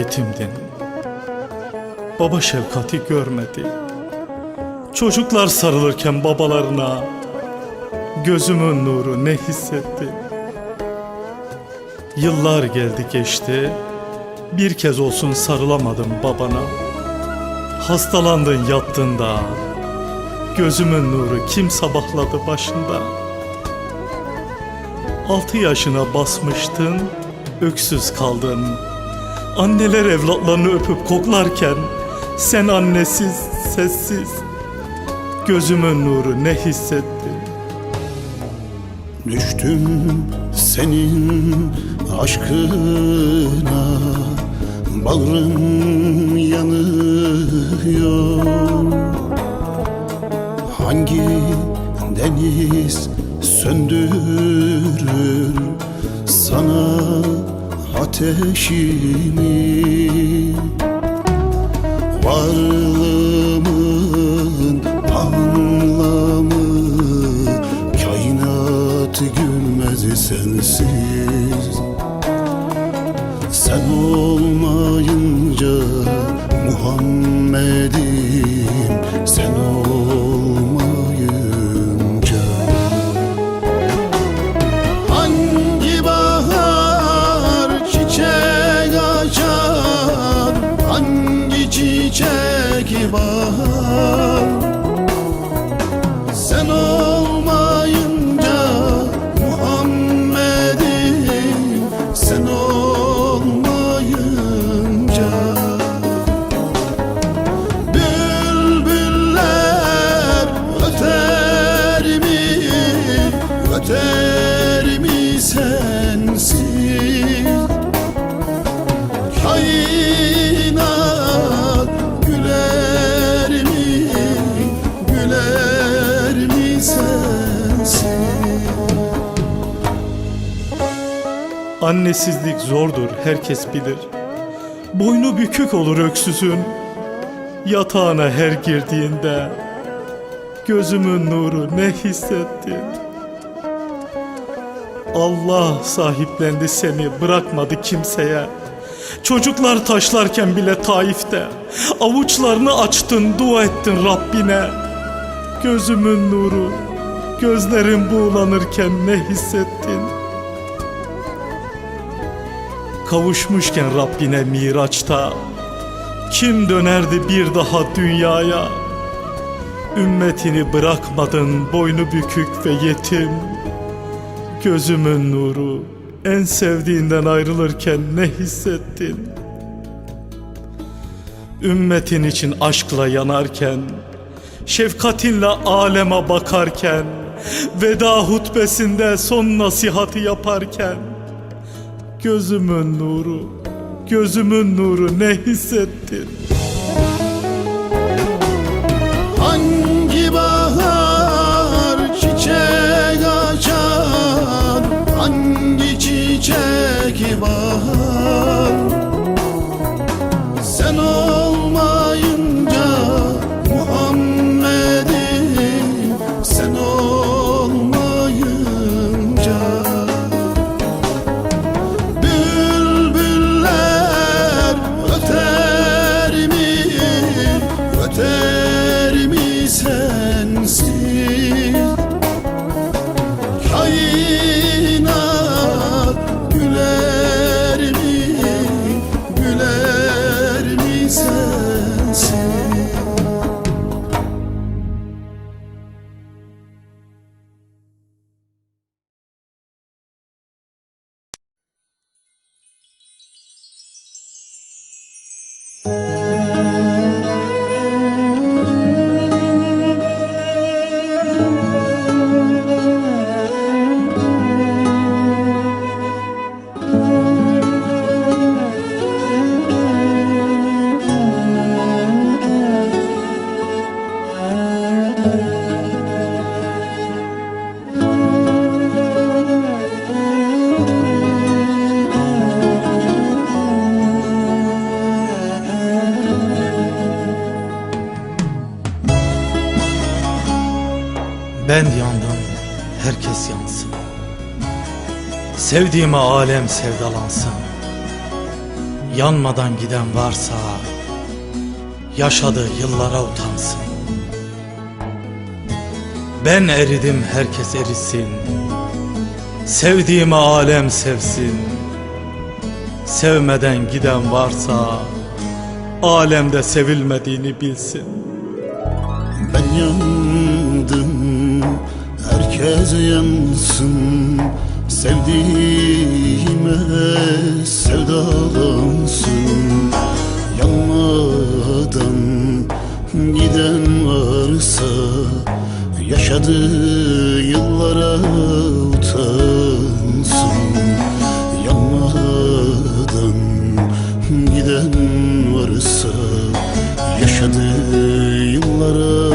Yetimdin. Baba şefkati görmedi. Çocuklar sarılırken babalarına gözümün nuru ne hissetti? Yıllar geldi geçti. Bir kez olsun sarılamadım babana. Hastalandın yattın da Gözümün nuru kim sabahladı başında Altı yaşına basmıştın Öksüz kaldın Anneler evlatlarını öpüp koklarken Sen annesiz sessiz. Gözümün nuru ne hissettin? Düştüm senin aşkına Bağrım yanıyor. Hangi deniz söndürür sana ateşimi Varlığımın anlamı Kainat gülmez sensiz. Sen olmayınca Muhammed'im Sen olmayınca Muhammed'im Sen olmayınca Bülbüller öter mi, öter mi sensiz? Annesizlik zordur herkes bilir. Boynu bükük olur öksüzün. Yatağına her girdiğinde Gözümün nuru ne hissettin Allah sahiplendi seni bırakmadı kimseye. Çocuklar taşlarken bile Taif'te Avuçlarını açtın dua ettin Rabbine. Gözümün nuru Gözlerim buğulanırken ne hissettin Kavuşmuşken Rabbine Miraç'ta. Kim dönerdi bir daha dünyaya? Ümmetini bırakmadın boynu bükük ve yetim. Gözümün nuru en sevdiğinden ayrılırken ne hissettin? Ümmetin için aşkla yanarken Şefkatinle aleme bakarken Veda hutbesinde son nasihati yaparken Gözümün nuru, gözümün nuru ne hissettin? Ben yandım, herkes yansın. Sevdiğime alem sevdalansın. Yanmadan giden varsa yaşadığı yıllara utansın. Ben eridim herkes erisin. Sevdiğimi alem sevsin. Sevmeden giden varsa alemde sevilmediğini bilsin. Ben yandım Herkes yansın Sevdiğime sevdalansın Yanmadan giden varsa Yaşadığı yıllara utansın. Yanmadan giden varsa Yaşadığı yıllara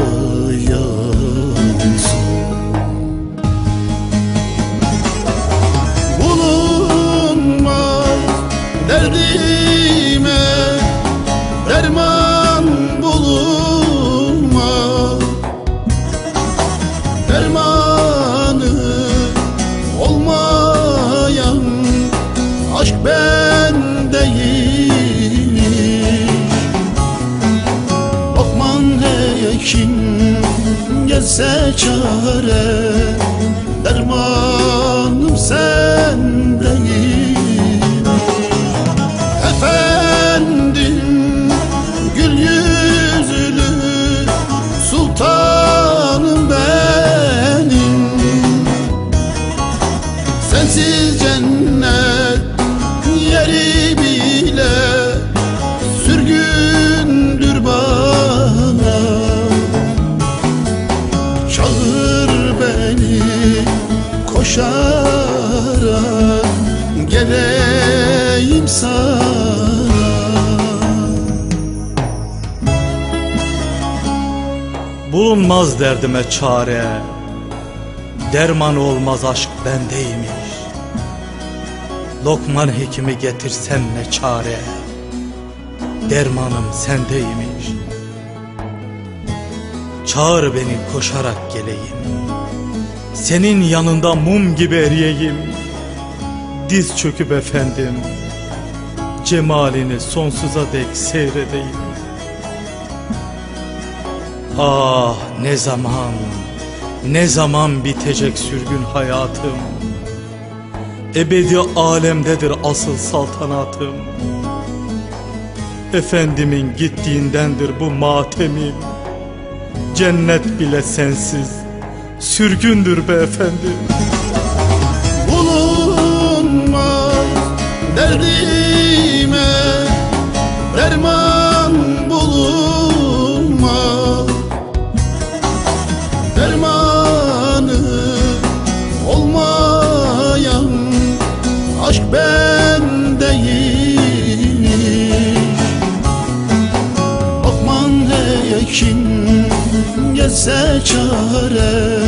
Bulunmaz derdime çare. Derman olmaz aşk bendeymiş. Lokman hekimi getirsen ne çare? Dermanım sendeymiş. Çağır beni koşarak geleyim. Senin yanında mum gibi eriyeyim. Diz çöküp efendim Cemalini sonsuza dek seyredeyim Ah ne zaman, ne zaman bitecek sürgün hayatım? Ebedi alemdedir asıl saltanatım. Efendimin gittiğindendir bu matemim. Cennet bile sensiz sürgündür be efendim bulunmaz derdime aşk bendeyim Lokman hekim gelse çare